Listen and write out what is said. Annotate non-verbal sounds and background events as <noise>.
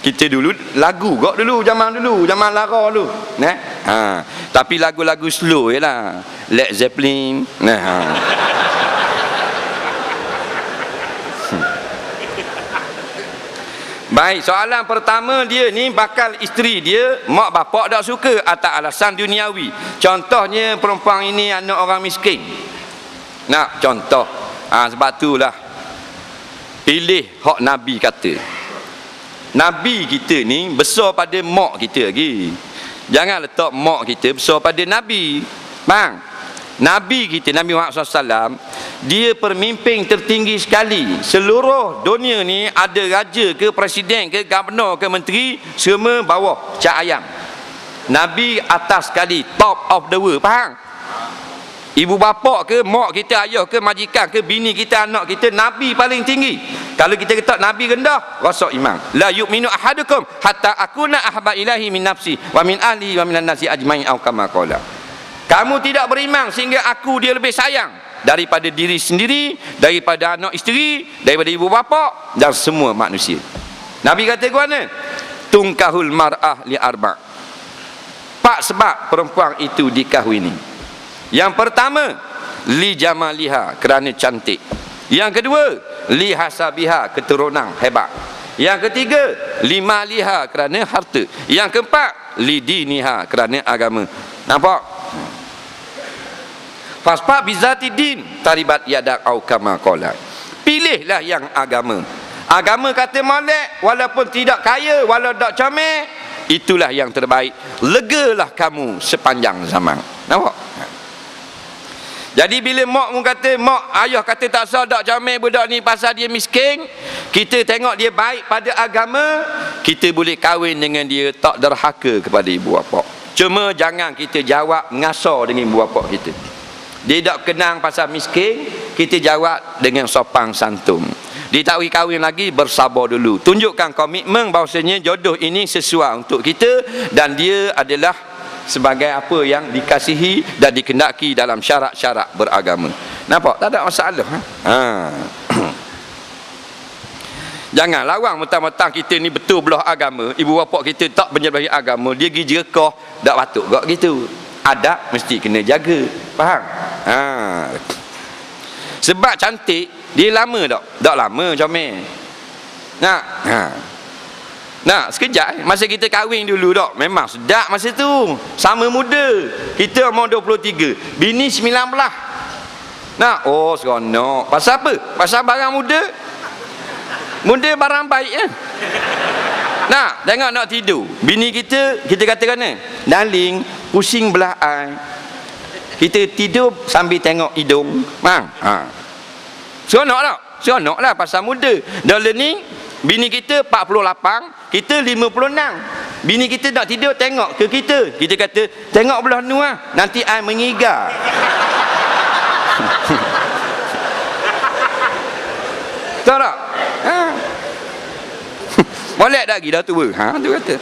kita dulu lagu kok dulu zaman dulu zaman lara dulu nah ha tapi lagu-lagu slow jelah Led Zeppelin nah ha. Baik, soalan pertama dia ni bakal isteri dia, mak bapak tak suka atas alasan duniawi. Contohnya perempuan ini anak orang miskin. Nak contoh. Ha, sebab itulah pilih hak Nabi kata. Nabi kita ni besar pada mak kita lagi. Jangan letak mak kita besar pada Nabi. Bang, Nabi kita Nabi Muhammad SAW dia pemimpin tertinggi sekali seluruh dunia ni ada raja ke presiden ke gubernur ke menteri semua bawah cak ayam Nabi atas sekali top of the world faham ibu bapa ke mak kita ayah ke majikan ke bini kita anak kita Nabi paling tinggi kalau kita kata Nabi rendah rasa iman la yu'minu ahadukum hatta akuna ahba ilahi min nafsi wa min ahli wa minan nasi ajmain au kama qala kamu tidak beriman sehingga aku dia lebih sayang daripada diri sendiri, daripada anak isteri, daripada ibu bapa dan semua manusia. Nabi kata ke mana? Tungkahul mar'ah li arba'. Pak sebab perempuan itu dikahwini. Yang pertama, li jamaliha kerana cantik. Yang kedua, li hasabiha keturunan hebat. Yang ketiga, lima liha kerana harta. Yang keempat, li diniha kerana agama. Nampak? Fasfa bizati din taribat yadak au kama qala. Pilihlah yang agama. Agama kata molek walaupun tidak kaya walau tak comel itulah yang terbaik. Legalah kamu sepanjang zaman. Nampak? Jadi bila mak mu kata mak ayah kata tak sah dak comel budak ni pasal dia miskin, kita tengok dia baik pada agama, kita boleh kahwin dengan dia tak derhaka kepada ibu bapa. Cuma jangan kita jawab ngasar dengan ibu bapa kita. Dia tak kenang pasal miskin, kita jawab dengan sopan santun. Dia tak kahwin lagi, bersabar dulu. Tunjukkan komitmen bahawasanya jodoh ini sesuai untuk kita dan dia adalah sebagai apa yang dikasihi dan dikendaki dalam syarat-syarat beragama. Nampak? Tak ada masalah. Ha? ha. <clears throat> Jangan lawang mentang-mentang kita ni betul belah agama, ibu bapa kita tak menyerbahi agama, dia pergi jerakah, tak patut kok gitu. Adab mesti kena jaga. Faham? Ha. Sebab cantik dia lama tak? Tak lama comel. Nak? Ha. Nak sekejap masa kita kahwin dulu tak? Memang sedap masa tu. Sama muda. Kita umur 23, bini 19. Nak? Oh, seronok. Pasal apa? Pasal barang muda. Muda barang baik ya. Nak, tengok nak tidur. Bini kita, kita kata kan Darling, pusing belah eye kita tidur sambil tengok hidung mang ha seronok tak seronok lah pasal muda dah learning bini kita 48 kita 56 bini kita nak tidur tengok ke kita. Kita kata tengok belah nu lah nanti I mengigar <laughs> tahu tak? Ha? <laughs> Boleh tak lagi dah tua ha tu kata